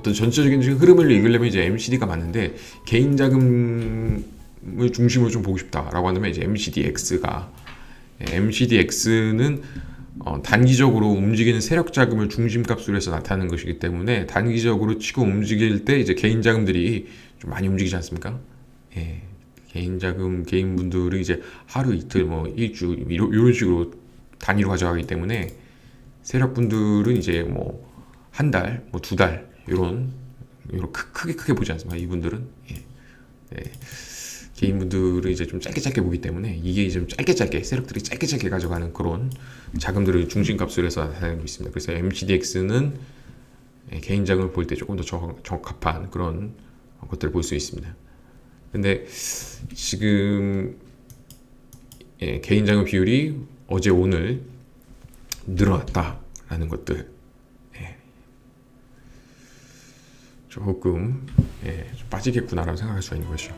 어떤 전체적인 흐름을 읽으려면 이제 MCD가 맞는데 개인 자금을 중심으로 좀 보고 싶다라고 한다면 이제 MCDX가 MCDX는 어, 단기적으로 움직이는 세력 자금을 중심값으로 해서 나타나는 것이기 때문에 단기적으로 치고 움직일 때 이제 개인 자금들이 좀 많이 움직이지 않습니까? 예. 개인 자금 개인 분들이 이제 하루 이틀 뭐 일주 이런, 이런 식으로 단위로 가져가기 때문에 세력 분들은 이제 뭐 한 달, 뭐 두 달 이런 이런 크, 크게 크게 보지 않습니까? 이분들은 예. 예. 개인 분들은 이제 좀 짧게 짧게 보기 때문에 이게 좀 짧게 짧게 세력들이 짧게 짧게 가져가는 그런 자금들을 중심값으로 해서 나타내고 있습니다. 그래서 MCDX는 예, 개인 자금을 볼 때 조금 더 적, 적합한 그런 것들을 볼 수 있습니다. 근데 지금 예, 개인 자금 비율이 어제 오늘 늘어났다라는 것들 예, 조금 예, 좀 빠지겠구나라고 생각할 수가 있는 것이죠.